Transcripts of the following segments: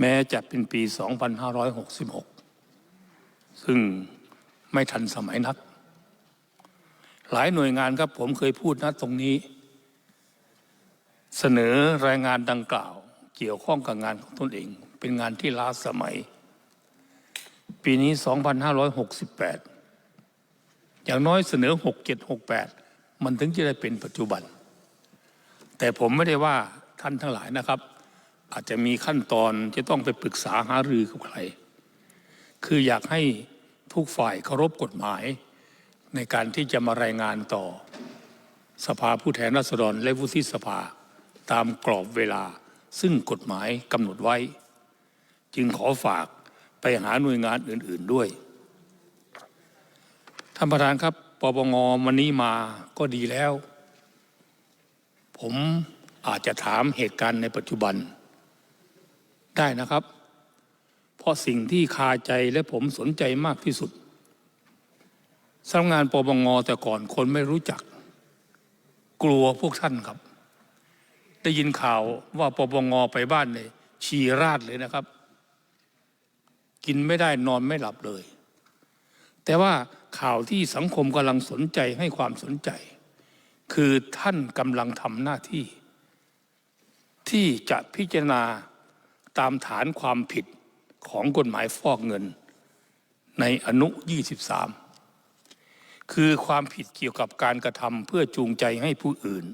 แม้จะเป็นปี 2566 ซึ่งไม่ทันสมัยนัก หลายหน่วยงานครับผมเคยพูดนะตรงนี้ เสนอรายงานดังกล่าว เกี่ยวข้องกับงานของตนเอง เป็นงานที่ล้าสมัย ปีนี้ 2568 อย่างน้อยเสนอ 6768 มันถึงจะได้เป็นปัจจุบัน แต่ผมไม่ได้ว่าท่านทั้งหลายนะครับ อาจจะมีขั้นตอนจะต้องไปปรึกษาหารือกับใคร คืออยากให้ทุกฝ่ายเคารพกฎหมาย ในการที่จะมารายงานต่อ สภาผู้แทนราษฎรและวุฒิสภาตามกรอบเวลาซึ่งกฎหมายกำหนดไว้ จึงขอฝากไปหาหน่วยงานอื่น ๆด้วยท่านประธานครับปปงวันนี้มาก็ดีแล้ว ผมอาจจะถามเหตุการณ์ในปัจจุบัน ได้นะครับ เพราะสิ่งที่คาใจและผมสนใจมากที่สุดสำนักงานปปงแต่ก่อนคนไม่รู้จัก กลัวพวกท่านครับ ได้ยินข่าวว่าปปงไปบ้านเนี่ยฉี่ราดเลยนะครับ กินไม่ได้นอนไม่หลับเลย แต่ว่าข่าวที่สังคมกำลังสนใจให้ความสนใจ คือท่านกำลังทำหน้าที่ ที่จะพิจารณา ตามฐานความผิดของกฎหมายฟอกเงิน ในอนุ 23 คือความผิดเกี่ยวกับการกระทำเพื่อจูงใจให้ผู้อื่น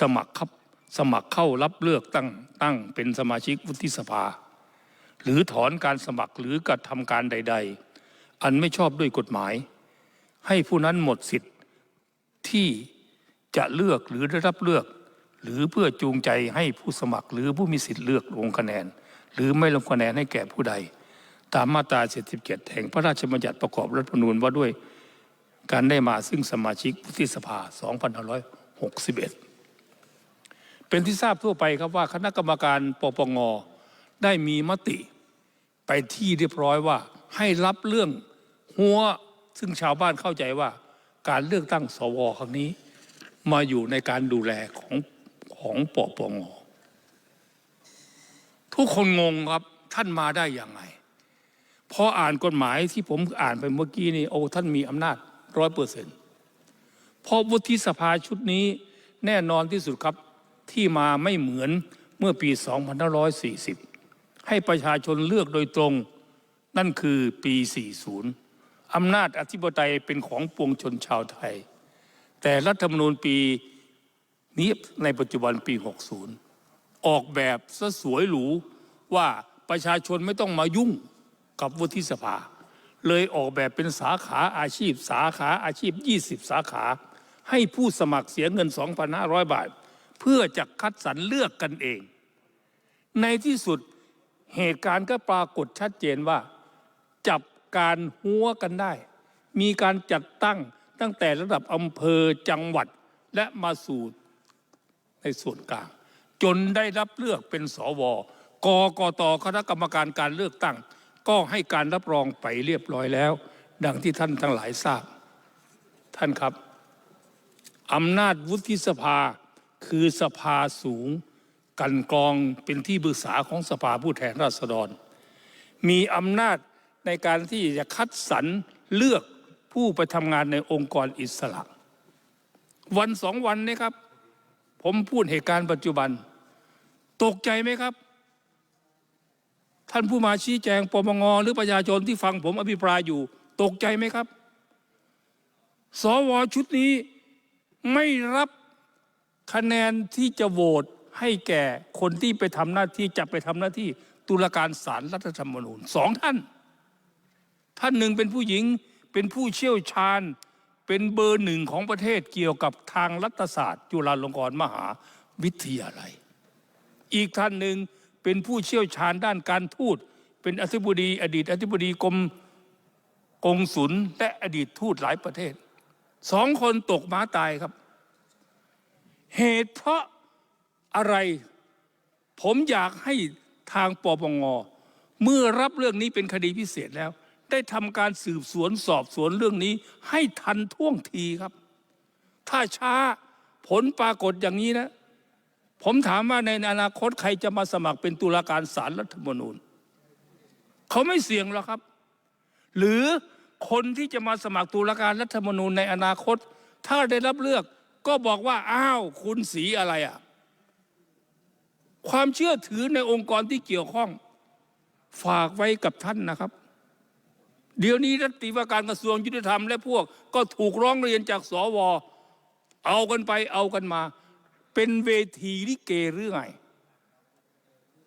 สมัครครับสมัครเข้ารับเลือกตั้งตั้งเป็นสมาชิกวุฒิสภา หรือถอนการสมัครหรือกระทำการใด ๆ อันไม่ชอบด้วยกฎหมาย ให้ผู้นั้นหมดสิทธิ์ที่จะเลือกหรือได้รับเลือก หรือเพื่อจูงใจให้ผู้สมัครหรือผู้มีสิทธิ์เลือกลงคะแนน หรือไม่ลงคะแนนให้แก่ผู้ใด ตามมาตรา77แห่งพระราชบัญญัติประกอบรัฐธรรมนูญว่าด้วยการได้มาซึ่งสมาชิกวุฒิสภา 2561 เป็นที่ทราบทั่วไปครับว่าคณะกรรมการปปงได้มีมติไปที่เรียบร้อยว่าให้รับเรื่องหัวซึ่งชาวบ้านเข้าใจว่าการเลือกตั้งสวครั้งนี้ มาอยู่ในการดูแลของของปปง ทุกคนงงครับท่านมาได้อย่างไงพออ่านกฎหมายที่ผมอ่านไปเมื่อกี้นี่โอ้ท่านมีอำนาจร้อยเปอร์เซ็นต์พราะวุฒิสภาชุดนี้แน่นอนที่สุดครับที่มาไม่เหมือนเมื่อปี 2540 ให้ประชาชนเลือกโดยตรง นั่นคือปี 40 อำนาจอธิปไตยเป็นของปวงชนชาวไทย แต่รัฐธรรมนูญปีนี้ในปัจจุบันปี 60 ออกแบบซะสวยหรูว่าประชาชนไม่ต้องมายุ่งกับวุฒิสภา เลยออกแบบเป็นสาขาอาชีพ สาขาอาชีพ 20 สาขา ให้ผู้สมัครเสียเงิน 2,500 บาท เพื่อจะคัดสรรเลือกกันเอง ในที่สุดเหตุการณ์ก็ปรากฏชัดเจนว่า จับการหัวกันได้ มีการจัดตั้งตั้งแต่ระดับอำเภอจังหวัดและมาสู่ในส่วนกลาง จนได้รับเลือกเป็นสวกกตคณะกรรมการการเลือกตั้ง ก็ให้การรับรองไปเรียบร้อยแล้ว ดังที่ท่านทั้งหลายทราบ ท่านครับอำนาจวุฒิสภาคือสภาสูง กันกรองเป็นที่ปรึกษาของสภาผู้แทนราษฎร มีอำนาจในการที่จะคัดสรรเลือกผู้ไปทำงานในองค์กรอิสระ วันสองวันนี้ครับ ผมพูดเหตุการณ์ปัจจุบัน ตกใจไหมครับ ท่านผู้มาชี้แจงปปงหรือประชาชนที่ฟังผมอภิปรายอยู่ ตกใจไหมครับ สวชุดนี้ไม่รับคะแนนที่จะโหวตให้แก่คนที่ไปทำหน้าที่จะไปทำหน้าที่ตุลาการศาลรรัฐธรรมนูญสองท่าน ท่านหนึ่งเป็นผู้หญิงเป็นผู้เชี่ยวชาญ เป็นเบอร์หนึ่งของประเทศเกี่ยวกับทางรัฐศาสตร์ จุฬาลงกรณ์มหาวิทยาลัย อีกท่านหนึ่งเป็นผู้เชี่ยวชาญด้านการทูต เป็นอธิบดี อดีตอธิบดีกรมกงสุลและอดีตทูตหลายประเทศสองคนตกม้าตายครับ เหตุเพราะอะไร ผมอยากให้ทางปปงเมื่อรับเรื่องนี้เป็นคดีพิเศษแล้ว ได้ทำการสืบสวนสอบสวนเรื่องนี้ ให้ทันท่วงทีครับ ถ้าช้าผลปรากฏอย่างนี้นะ ผมถามว่าในอนาคตใครจะมาสมัครเป็นตุลาการศาลรรัฐมนูญเขาไม่เสี่ยงหรอกครับ หรือคนที่จะมาสมัครตุลาการรัฐมนูญในอนาคต ถ้าได้รับเลือกก็บอกว่าอ้าวคุณสีอะไรอะ่ะความเชื่อถือในองค์กรที่เกี่ยวข้อง ฝากไว้กับท่านนะครับ เดี๋ยวนี้รัฐตรีว่าการกระทรวงยุติธรรมและพวกก็ถูกร้องเรียนจากสวเอากันไปเอากันมา เป็นเวทีลิเกหรือไง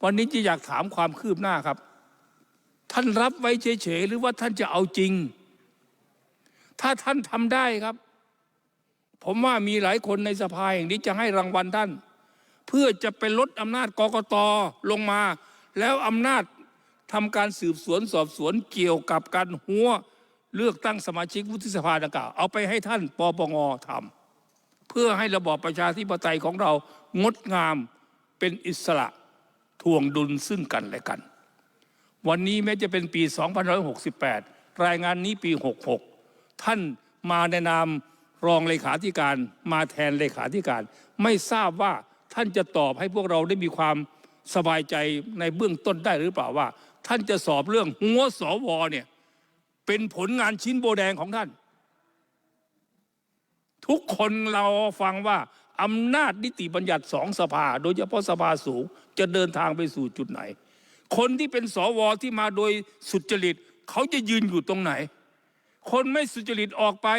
วันนี้จะอยากถามความคืบหน้าครับ ท่านรับไว้เฉยๆหรือว่าท่านจะเอาจริง ถ้าท่านทำได้ครับ ผมว่ามีหลายคนในสภาอย่างนี้จะให้รางวัลท่าน เพื่อจะไปลดอำนาจกกตลงมา แล้วอำนาจทำการสืบสวนสอบสวนเกี่ยวกับการหัวเลือกตั้งสมาชิกวุฒิสภาดังกล่าวเอาไปให้ท่านปปงทำ เพื่อให้ระบอบประชาธิปไตยของเรางดงามเป็นอิสระทวงดุลซึ่งกันและกัน วันนี้แม้จะเป็นปี 2568 รายงานนี้ปี 66 ท่านมาในนามรองเลขาธิการมาแทนเลขาธิการ ไม่ทราบว่าท่านจะตอบให้พวกเราได้มีความสบายใจในเบื้องต้นได้หรือเปล่าว่า ท่านจะสอบเรื่องหัวสวเนี่ยเป็นผลงานชิ้นโบแดงของท่าน ทุกคนเราฟังว่าอำนาจนิติบัญญัติสองสภา โดยเฉพาะสภาสูงจะเดินทางไปสู่จุดไหน คนที่เป็นสวที่มาโดยสุจริตเขาจะยืนอยู่ตรงไหน คนไม่สุจริตออกไป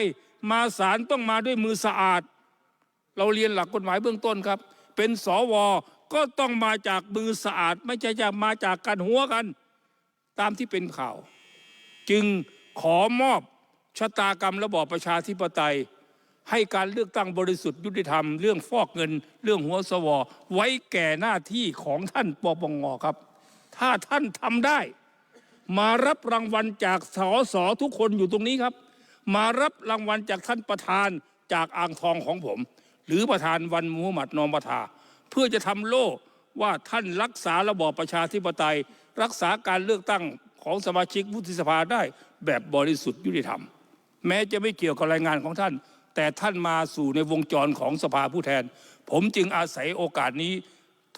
มาศาลต้องมาด้วยมือสะอาด เราเรียนหลักกฎหมายเบื้องต้นครับ เป็นสวก็ต้องมาจากมือสะอาด ไม่ใช่จะมาจากการหัวกัน ตามที่เป็นข่าว จึงขอมอบชะตากรรมระบอบประชาธิปไตย ให้การเลือกตั้งบริสุทธิ์ยุติธรรมเรื่องฟอกเงิน เรื่องหัวสวไว้แก่หน้าที่ของท่านปปงครับ ถ้าท่านทำได้ มารับรางวัลจากสอสอทุกคนอยู่ตรงนี้ครับ มารับรางวัลจากท่านประธานจากอ่างทองของผม หรือประธานวันมูฮัมหมัดนอมบาทา เพื่อจะทำโล่ว่าท่านรักษาระบอบประชาธิปไตย รักษาการเลือกตั้งของสมาชิกวุฒิสภาได้แบบบริสุทธิ์ยุติธรรม แม้จะไม่เกี่ยวกับรายงานของท่าน แต่ท่านมาสู่ในวงจรของสภาผู้แทน ผมจึงอาศัยโอกาสนี้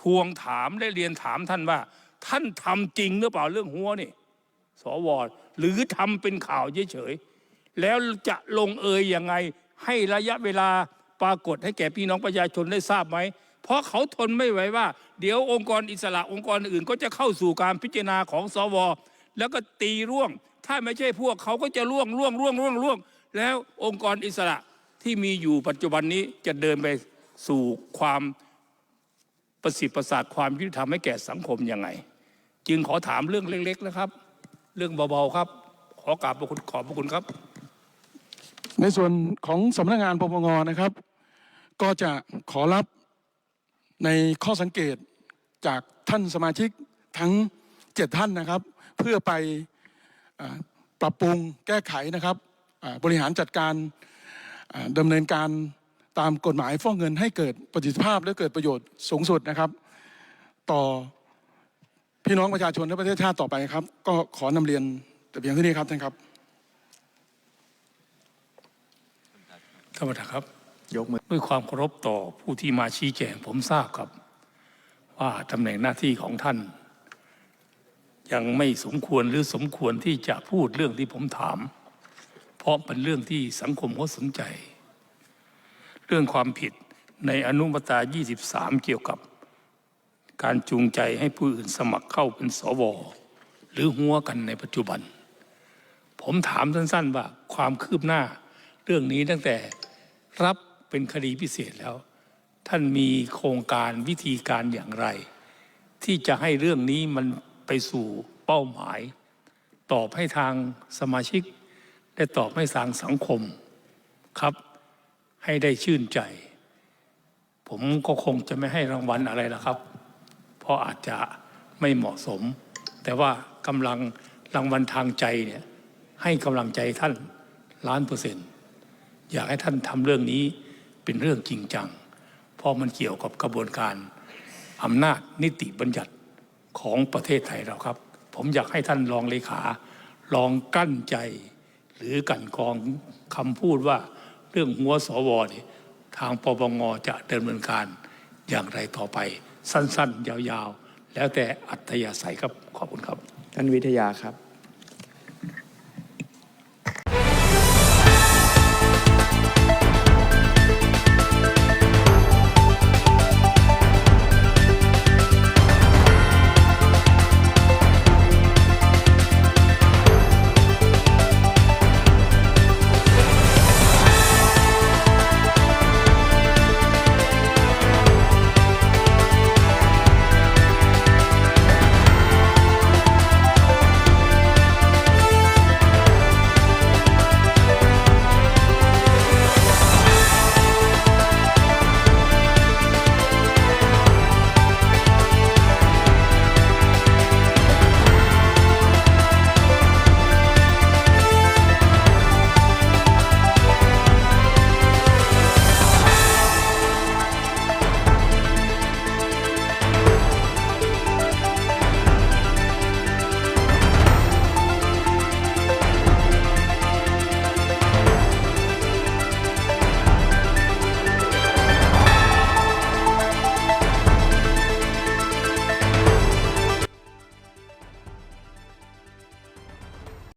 ทวงถามได้เรียนถามท่านว่า ท่านทำจริงหรือเปล่าเรื่องหัวนี่สวหรือทำเป็นข่าวเฉยๆแล้วจะลงเอยยังไงให้ระยะเวลาปรากฏให้แก่พี่น้องประชาชนได้ทราบไหมเพราะเขาทนไม่ไหวว่า เดี๋ยวองค์กรอิสระองค์กรอื่นก็จะเข้าสู่การพิจารณาของสว แล้วก็ตีร่วง ถ้าไม่ใช่พวกเขาก็จะร่วงร่วงร่วงร่วงร่วง แล้วองค์กรอิสระ ที่มีอยู่ปัจจุบันนี้จะเดินไปสู่ความประสิทธิ์ประสาทความยุติธรรมให้แก่สังคมยังไง จึงขอถามเรื่องเล็กๆนะครับ เรื่องเบาๆครับ ขอกราบพระคุณขอบพระคุณครับ ในส่วนของสำนักงานปปงนะครับ ก็จะขอรับในข้อสังเกตจากท่านสมาชิกทั้งเจ็ดท่านนะครับ เพื่อไปอปรับปรุงแก้ไขนะครับบริหารจัดการ อ่าดำเนินการตามกฎหมายฟอกเงินให้เกิดประสิทธิภาพและเกิดประโยชน์สูงสุดนะครับ ต่อพี่น้องประชาชนและประเทศชาติต่อไปครับ ก็ขอนำเรียนแต่เพียงเท่านี้ครับท่านครับท่านประธานครับยกมือด้วยความเคารพต่อผู้ที่มาชี้แจงผมทราบครับ ว่าตำแหน่งหน้าที่ของท่าน ยังไม่สมควรหรือสมควรที่จะพูดเรื่องที่ผมถาม เพราะเป็นเรื่องที่สังคมเขาสนใจ เรื่องความผิดในอนุมาตรา 23 เกี่ยวกับ การจูงใจให้ผู้อื่นสมัครเข้าเป็นสว หรือหัวกันในปัจจุบัน ผมถามสั้นๆว่าความคืบหน้า เรื่องนี้ตั้งแต่รับเป็นคดีพิเศษแล้ว ท่านมีโครงการวิธีการอย่างไร ที่จะให้เรื่องนี้มันไปสู่เป้าหมาย ตอบให้ทางสมาชิก ได้ตอบให้ทางสังคมครับ ให้ได้ชื่นใจ ผมก็คงจะไม่ให้รางวัลอะไรละครับ เพราะอาจจะไม่เหมาะสม แต่ว่ากำลังรางวัลทางใจเนี่ยให้กำลังใจท่านล้านเปอร์เซ็นต์อยากให้ท่านทำเรื่องนี้เป็นเรื่องจริงจัง เพราะมันเกี่ยวกับกระบวนการอำนาจนิติบัญญัติของประเทศไทยเราครับ ผมอยากให้ท่านรองเลขาลองกั้นใจ หรือกันกองคำพูดว่าเรื่องหัวสวนี่ทางปปงจะดำเนินการอย่างไรต่อไป สั้นๆ ยาวๆ แล้วแต่อัธยาศัยครับขอบคุณครับ ท่านวิทยาครับ